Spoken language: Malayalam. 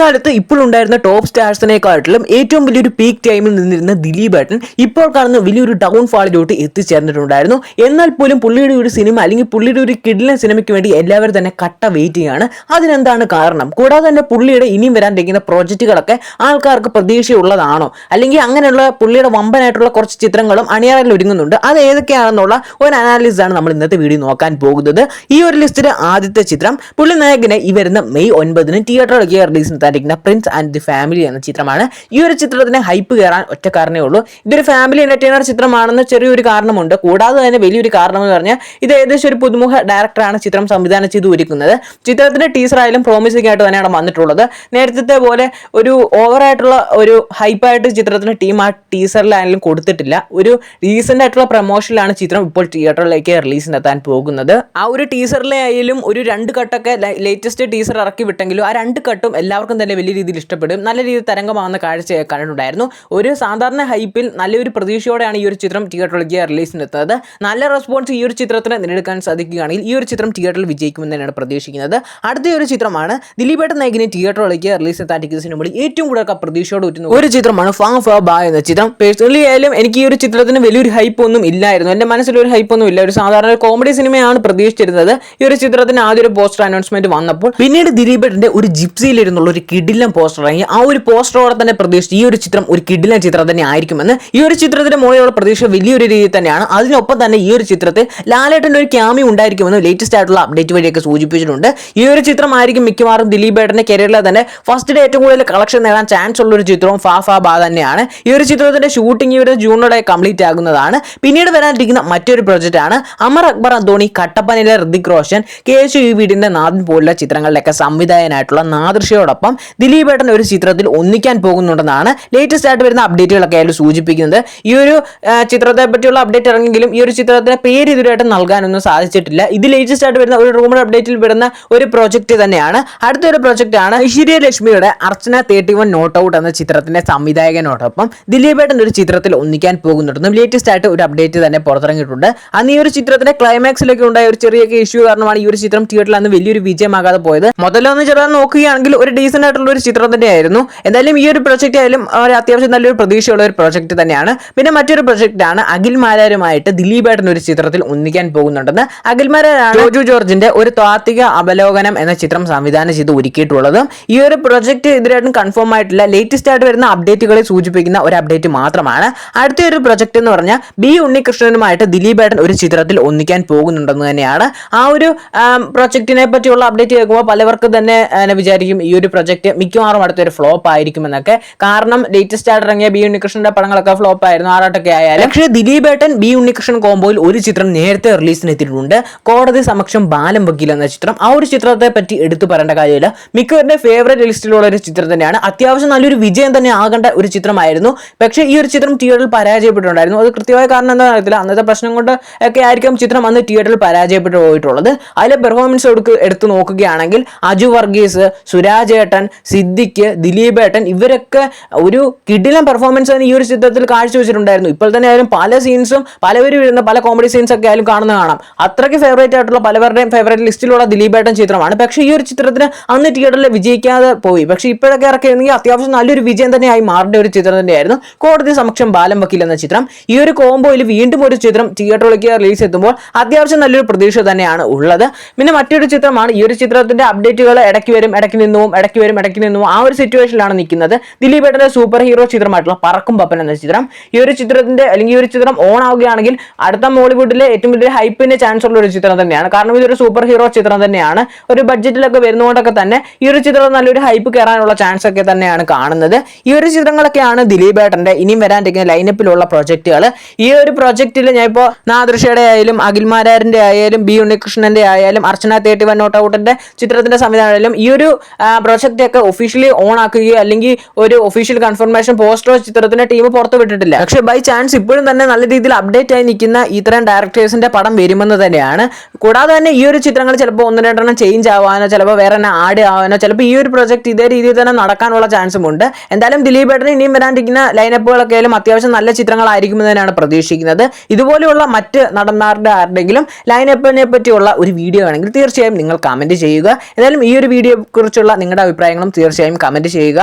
കാലത്ത് ഇപ്പോഴുണ്ടായിരുന്ന ടോപ്പ് സ്റ്റാർസിനെക്കാട്ടിലും ഏറ്റവും വലിയൊരു പീക്ക് ടൈമിൽ നിന്നിരുന്ന ദിലീപ് ഏട്ടൻ ഇപ്പോൾ കാണുന്ന വലിയൊരു ഡൗൺ ഫാളിലോട്ട് എത്തിച്ചേർന്നിട്ടുണ്ടായിരുന്നു. എന്നാൽ പോലും പുള്ളിയുടെ ഒരു സിനിമ അല്ലെങ്കിൽ പുള്ളിയുടെ ഒരു കിഡ്ലൻ സിനിമയ്ക്ക് വേണ്ടി എല്ലാവരും തന്നെ കട്ട വെയിറ്റിംഗ് ആണ് അതിനെന്താണ് കാരണം? കൂടാതെ തന്നെ പുള്ളിയുടെ ഇനിയും വരാണ്ടിരിക്കുന്ന പ്രോജക്റ്റുകളൊക്കെ ആൾക്കാർക്ക് പ്രതീക്ഷയുള്ളതാണോ? അല്ലെങ്കിൽ അങ്ങനെയുള്ള പുള്ളിയുടെ വമ്പനായിട്ടുള്ള കുറച്ച് ചിത്രങ്ങളും അണിയറയിൽ ഒരുങ്ങുന്നുണ്ട്. അത് ഏതൊക്കെയാണെന്നുള്ള ഒരു അനാലിസിസ് ആണ് നമ്മൾ ഇന്നത്തെ വീഡിയോ നോക്കാൻ പോകുന്നത്. ഈ ഒരു ലിസ്റ്റിലെ ആദ്യത്തെ ചിത്രം പുള്ളി നായകനെ ഈ വരുന്ന മെയ് ഒൻപതിന് തിയേറ്ററിലേക്ക് നടത്താനിരിക്കുന്ന പ്രിൻസ് ആൻഡ് ദി ഫാമിലി എന്ന ചിത്രമാണ്. ഈ ഒരു ചിത്രത്തിന് ഹൈപ്പ് കയറാൻ ഒറ്റ കാരണമേ ഉള്ളൂ. ഇതൊരു ഫാമിലി എന്റർടൈനർ ചിത്രമാണെന്ന് ചെറിയൊരു കാരണമുണ്ട്. കൂടാതെ തന്നെ വലിയൊരു കാരണം എന്ന് പറഞ്ഞാൽ ഇത് ഏകദേശം ഒരു പുതുമുഖ ഡയറക്ടറാണ് ചിത്രം സംവിധാനം ചെയ്ത് ഒരുക്കുന്നത്. ചിത്രത്തിന്റെ ടീസർ ആയാലും പ്രോമിസിംഗ് ആയിട്ട് തന്നെയാണ് വന്നിട്ടുള്ളത്. നേരത്തെ പോലെ ഒരു ഓവറായിട്ടുള്ള ഒരു ഹൈപ്പായിട്ട് ചിത്രത്തിന് ടീം ആ ടീസറിലായാലും കൊടുത്തിട്ടില്ല. ഒരു റീസെന്റ് ആയിട്ടുള്ള പ്രൊമോഷനിലാണ് ചിത്രം ഇപ്പോൾ തിയേറ്ററിലേക്ക് റിലീസ് നടത്താൻ പോകുന്നത്. ആ ഒരു ടീസറിലെ ആയാലും ഒരു രണ്ട് കട്ടൊക്കെ ലേറ്റസ്റ്റ് ടീസർ ഇറക്കി വിട്ടെങ്കിലും ആ രണ്ട് കട്ടും എല്ലാവർക്കും തന്നെ വലിയ രീതിയിൽ ഇഷ്ടപ്പെടും. നല്ല രീതിയിൽ തരംഗമാകുന്ന കാഴ്ച കണ്ടിട്ടുണ്ടായിരുന്നു. ഒരു സാധാരണ ഹൈപ്പിൽ നല്ലൊരു പ്രതീക്ഷയോടെയാണ് ഈ ഒരു ചിത്രം തിയേറ്ററിലേക്ക് റിലീസിന് എത്തുന്നത് നല്ല റെസ്പോൺസ് ഈ ഒരു ചിത്രത്തിന് നേടിയെടുക്കാൻ സാധിക്കുകയാണെങ്കിൽ ഈ ഒരു ചിത്രം തിയേറ്ററിൽ വിജയിക്കുമെന്ന് തന്നെയാണ് പ്രതീക്ഷിക്കുന്നത്. അടുത്ത ഒരു ചിത്രമാണ് ദിലീപേട്ട നായകിനെ തിയേറ്ററിലേക്ക് റിലീസ് എത്താൻ ടിക്കറ്റ്സിന് മുകളിൽ ഏറ്റവും കൂടുതൽ പ്രതീക്ഷയോട് ഊറ്റുന്ന ഒരു ചിത്രമാണ് ഫാങ് ഫ ബാ എന്ന ചിത്രം. പേഴ്സണലി ആയാലും എനിക്ക് ഈ ഒരു ചിത്രത്തിന് വലിയൊരു ഹൈപ്പ് ഒന്നും ഇല്ലായിരുന്നു. എന്റെ മനസ്സിൽ ഒരു ഹൈപ്പ് ഒന്നും ഇല്ല. ഒരു സാധാരണ കോമഡി സിനിമയാണ് പ്രതീക്ഷിച്ചിരുന്നത്. ഈ ഒരു ചിത്രത്തിന് ആദ്യം ഒരു പോസ്റ്റർ അനൗൺസ്മെന്റ് വന്നപ്പോൾ പിന്നീട് ദിലീപേട്ടന്റെ ഒരു ജിപ്സിയിലിരുന്നുള്ള ഒരു കിഡിലൻ പോസ്റ്റർ ഇറങ്ങി ആ ഒരു പോസ്റ്ററോടെ തന്നെ പ്രതീക്ഷിച്ച് ഈ ഒരു ചിത്രം ഒരു കിഡിലൻ ചിത്രം തന്നെ ആയിരിക്കുമെന്ന് ഈ ഒരു ചിത്രത്തിന്റെ മുകളിലുള്ള പ്രതീക്ഷ വലിയൊരു രീതിയിൽ തന്നെയാണ്. അതിനൊപ്പം തന്നെ ഈ ഒരു ചിത്രത്തിൽ ലാലേട്ടന്റെ ഒരു ക്യാമി ഉണ്ടായിരിക്കുമെന്ന് ലേറ്റസ്റ്റ് ആയിട്ടുള്ള അപ്ഡേറ്റ് വഴിയൊക്കെ സൂചിപ്പിച്ചിട്ടുണ്ട്. ഈ ഒരു ചിത്രമായിരിക്കും മിക്കവാറും ദിലീപ് ഏട്ടന്റെ കരിയറിലെ തന്നെ ഫസ്റ്റ് ഡേ ഏറ്റവും കൂടുതൽ കളക്ഷൻ നേടാൻ ചാൻസ് ഉള്ള ഒരു ചിത്രവും ഫാ ഫാ ബാ തന്നെയാണ്. ഈ ഒരു ചിത്രത്തിന്റെ ഷൂട്ടിംഗ് ഈ ഒരു ജൂണോടെ കംപ്ലീറ്റ് ആകുന്നതാണ്. പിന്നീട് വരാനിരിക്കുന്ന മറ്റൊരു പ്രൊജക്റ്റാണ് Amar Akbar Anthony കട്ടപ്പനയിലെ Hrithik Roshan K S U വീടിന്റെ നാഥൻ പോലുള്ള ചിത്രങ്ങളിലൊക്കെ സംവിധായകനായിട്ടുള്ള നാദൃശയോടൊപ്പം ദിലീപേട്ടൻ ഒരു ചിത്രത്തിൽ ഒന്നിക്കാൻ പോകുന്നുണ്ടെന്നാണ് ലേറ്റസ്റ്റ് ആയിട്ട് വരുന്ന അപ്ഡേറ്റുകളൊക്കെ ആയാലും സൂചിപ്പിക്കുന്നത്. ഈ ഒരു ചിത്രത്തെ പറ്റിയുള്ള അപ്ഡേറ്റ് ഇറങ്ങിയെങ്കിലും ഈ ഒരു ചിത്രത്തിന് പേര് ഇതുവരെയായിട്ട് നൽകാനൊന്നും സാധിച്ചിട്ടില്ല. ഇത് ലേറ്റസ്റ്റ് ആയിട്ട് വരുന്ന ഒരു റൂമർ അപ്ഡേറ്റിൽ വരുന്ന ഒരു പ്രോജക്റ്റ് തന്നെയാണ്. അടുത്തൊരു പ്രോജക്റ്റ് ആണ് ഐശ്വര്യ ലക്ഷ്മിയുടെ Archana thirty one not out എന്ന ചിത്രത്തിന്റെ സംവിധായകനോടൊപ്പം ദിലീപ് ഏട്ടൻ ഒരു ചിത്രത്തിൽ ഒന്നിക്കാൻ പോകുന്നുണ്ടെന്നും ലേറ്റസ്റ്റ് ആയിട്ട് ഒരു അപ്ഡേറ്റ് തന്നെ പുറത്തിറങ്ങിയിട്ടുണ്ട്. അന്ന് ഈ ഒരു ചിത്രത്തിന്റെ ക്ലൈമാക്സിലൊക്കെ ഉണ്ടായ ഒരു ചെറിയ ഇഷ്യൂ കാരണമാണ് ഈ ഒരു ചിത്രം തിയേറ്ററിൽ അന്ന് വലിയൊരു വിജയമാകാതെ പോയത്. മുതലൊന്ന് ചെറുതായി നോക്കുകയാണെങ്കിൽ ഒരു ആയിട്ടുള്ള ഒരു ചിത്രം തന്നെയായിരുന്നു. എന്തായാലും ഈ ഒരു പ്രൊജക്റ്റ് ആയാലും ഒരു അത്യാവശ്യം നല്ലൊരു പ്രതീക്ഷയുള്ള ഒരു പ്രൊജക്റ്റ് തന്നെയാണ്. പിന്നെ മറ്റൊരു പ്രൊജക്റ്റ് ആണ് അഖിൽ മാരാരുമായിട്ട് ദിലീപേട്ടൻ ഒരു ചിത്രത്തിൽ ഒന്നിക്കാൻ പോകുന്നുണ്ടെന്ന്. അഖിൽ ജോജു ജോർജിന്റെ ഒരു താത്വിക അവലോകനം എന്ന ചിത്രം സംവിധാനം ചെയ്ത് ഒരുക്കിയിട്ടുള്ളത്. ഈ ഒരു പ്രൊജക്റ്റ് ഇതിനായിട്ടും കൺഫേം ആയിട്ടില്ല. ലേറ്റസ്റ്റ് ആയിട്ട് വരുന്ന അപ്ഡേറ്റുകളെ സൂചിപ്പിക്കുന്ന ഒരു അപ്ഡേറ്റ് മാത്രമാണ്. അടുത്ത ഒരു പ്രൊജക്റ്റ് എന്ന് പറഞ്ഞാൽ ബി ഉണ്ണികൃഷ്ണനുമായിട്ട് ദിലീപേട്ടൻ ഒരു ചിത്രത്തിൽ ഒന്നിക്കാൻ പോകുന്നുണ്ടെന്ന് തന്നെയാണ്. ആ ഒരു പ്രൊജക്റ്റിനെ പറ്റിയുള്ള അപ്ഡേറ്റ് കേൾക്കുമ്പോൾ പലവർക്കും തന്നെ വിചാരിക്കും ഈ ഒരു പ്രൊജക്റ്റ് മിക്കവാറും അടുത്തൊരു ഫ്ലോപ്പ് ആയിരിക്കും എന്നൊക്കെ കാരണം ലേറ്റസ്റ്റ് ആയിട്ട് ഇറങ്ങിയ ബി ഉണ്ണികൃഷ്ണന്റെ പടങ്ങളൊക്കെ ഫ്ലോപ്പ് ആയിരുന്നു. ആറാട്ടൊക്കെ ആയാലും. പക്ഷേ ദിലീപ് ഏട്ടൻ ബി ഉണ്ണികൃഷ്ണൻ കോമ്പോയിൽ ഒരു ചിത്രം നേരത്തെ റിലീസിന് എത്തിയിട്ടുണ്ട്. കോടതി സമക്ഷം ബാലം വക്കീൽ എന്ന ചിത്രം. ആ ഒരു ചിത്രത്തെ പറ്റി എടുത്തു പറയേണ്ട കാര്യമില്ല. മിക്കവരുടെ ഫേവറേറ്റ് ലിസ്റ്റിലുള്ള ഒരു ചിത്രം തന്നെയാണ്. അത്യാവശ്യം നല്ലൊരു വിജയം തന്നെ ആകേണ്ട ഒരു ചിത്രമായിരുന്നു. പക്ഷേ ഈ ഒരു ചിത്രം തിയേറ്ററിൽ പരാജയപ്പെട്ടിട്ടുണ്ടായിരുന്നു. അത് കൃത്യമായ കാരണം എന്താണെന്ന് അറിയത്തില്ല. അന്നത്തെ പ്രശ്നം കൊണ്ട് ഒക്കെ ആയിരിക്കും ചിത്രം അന്ന് തിയേറ്ററിൽ പരാജയപ്പെട്ടു പോയിട്ടുള്ളത് അതിലെ പെർഫോമൻസ് എടുത്തു നോക്കുകയാണെങ്കിൽ അജു വർഗീസ് സുരാജ് ഏട്ടൻ ദിലീപ് ഏട്ടൻ ഇവരൊക്കെ ഒരു കിടിലം പെർഫോമൻസ് തന്നെ ഈ ഒരു ചിത്രത്തിൽ കാഴ്ചവെച്ചിട്ടുണ്ടായിരുന്നു. ഇപ്പോൾ തന്നെ ആയാലും പല സീൻസും പലവരും വരുന്ന പല കോമഡി സീൻസ് ഒക്കെ ആയാലും കാണുന്ന കാണാം. അത്രയ്ക്ക് ഫേവറേറ്റ് ആയിട്ടുള്ള പലവരുടെയും ഫേവറേറ്റ് ലിസ്റ്റിലുള്ള ദിലീപ് ഏട്ടൻ ചിത്രമാണ്. പക്ഷേ ഈ ഒരു ചിത്രത്തിന് അന്ന് തിയേറ്ററിൽ വിജയിക്കാതെ പോയി. പക്ഷേ ഇപ്പോഴൊക്കെ ഇറക്കിയിരുന്നെങ്കിൽ അത്യാവശ്യം നല്ലൊരു വിജയം തന്നെയായി മാറേണ്ട ഒരു ചിത്രം തന്നെയായിരുന്നു കോടതി സമക്ഷം ബാലം വക്കീൽ എന്ന ചിത്രം. ഈ ഒരു കോംബോയിൽ വീണ്ടും ഒരു ചിത്രം തിയേറ്ററിലേക്ക് റിലീസ് എത്തുമ്പോൾ അത്യാവശ്യം നല്ലൊരു പ്രതീക്ഷ തന്നെയാണ് ഉള്ളത്. പിന്നെ മറ്റൊരു ചിത്രമാണ് ഈ ഒരു ചിത്രത്തിന്റെ അപ്ഡേറ്റുകൾ ഇടയ്ക്ക് വരും ഇടയ്ക്ക് നിന്നും ഇടയ്ക്ക് ഇടയ്ക്ക് നിന്നു. ആ ഒരു സിറ്റുവേഷനിലാണ് നിൽക്കുന്നത്. ദിലീപ് ഏട്ടന്റെ സൂപ്പർ ഹീറോ ചിത്രമായിട്ടുള്ള പറക്കും പപ്പൻ എന്ന ചിത്രം. ഈ ഒരു ചിത്രത്തിന്റെ അല്ലെങ്കിൽ ഈ ഒരു ചിത്രം ഓൺ ആവുകയാണെങ്കിൽ അടുത്ത മോളിവുഡിലെ ഏറ്റവും വലിയ ഹൈപ്പിന്റെ ചാൻസ് ഉള്ള ഒരു ചിത്രം തന്നെയാണ്. കാരണം ഇതൊരു സൂപ്പർ ഹീറോ ചിത്രം തന്നെയാണ്. ഒരു ബഡ്ജറ്റിലൊക്കെ വരുന്നതുകൊണ്ടൊക്കെ തന്നെ ഈ ഒരു ചിത്രം നല്ലൊരു ഹൈപ്പ് കയറാനുള്ള ചാൻസ് ഒക്കെ തന്നെയാണ് കാണുന്നത്. ഈ ഒരു ചിത്രങ്ങളൊക്കെയാണ് ദിലീപേട്ടന്റെ ഇനിയും വരാനിരിക്കുന്ന ലൈനപ്പിലുള്ള പ്രൊജക്റ്റുകൾ ഈ ഒരു പ്രൊജക്റ്റിൽ ഞാൻ ഇപ്പോൾ നാദൃശയുടെ ആയാലും അഖിൽമാരാരിന്റെ ആയാലും ബി ഉണ്ണികൃഷ്ണന്റെ ആയാലും അർച്ചന തേട്ടി വൺ നോട്ട് ഔട്ടിന്റെ ചിത്രത്തിന്റെ സംവിധാനമായാലും ഈ ഒരു പ്രൊജക്റ്റ് ഒക്കെ ഒഫീഷ്യലി ഓൺ ആക്കുകയോ അല്ലെങ്കിൽ ഒരു ഒഫീഷ്യൽ കൺഫർമേഷൻ പോസ്റ്ററോ ചിത്രത്തിന്റെ ടീം പുറത്തു വിട്ടിട്ടില്ല. പക്ഷേ ബൈ ചാൻസ് ഇപ്പോഴും തന്നെ നല്ല രീതിയിൽ അപ്ഡേറ്റ് ആയി നിൽക്കുന്ന ഇത്തരം ഡയറക്ടേഴ്സിന്റെ പടം വരുമെന്ന് തന്നെയാണ്. കൂടാതെ തന്നെ ഈ ഒരു ചിത്രങ്ങൾ ചിലപ്പോൾ ഒന്ന് രണ്ടെണ്ണം ചേഞ്ച് ആവാനോ ചിലപ്പോൾ വേറെ തന്നെ ആഡ് ആവാനോ ചിലപ്പോൾ ഈ ഒരു പ്രൊജക്ട് ഇതേ രീതിയിൽ തന്നെ നടക്കാനുള്ള ചാൻസും ഉണ്ട്. എന്തായാലും ദിലീപ് ഏട്ടന് ഇനിയും വരാണ്ടിരിക്കുന്ന ലൈനപ്പുകളൊക്കെ ആയാലും അത്യാവശ്യം നല്ല ചിത്രങ്ങളായിരിക്കുമെന്ന് തന്നെയാണ് പ്രതീക്ഷിക്കുന്നത്. ഇതുപോലെയുള്ള മറ്റ് നടന്മാരുടെ ആരുടെങ്കിലും ലൈനപ്പിനെ പറ്റിയുള്ള ഒരു വീഡിയോ ആണെങ്കിൽ തീർച്ചയായും നിങ്ങൾ കമന്റ് ചെയ്യുക. എന്തായാലും ഈ ഒരു വീഡിയോ കുറിച്ചുള്ള നിങ്ങളുടെ അഭിപ്രായം അഭിപ്രായങ്ങളും തീർച്ചയായും കമന്റ് ചെയ്യുക.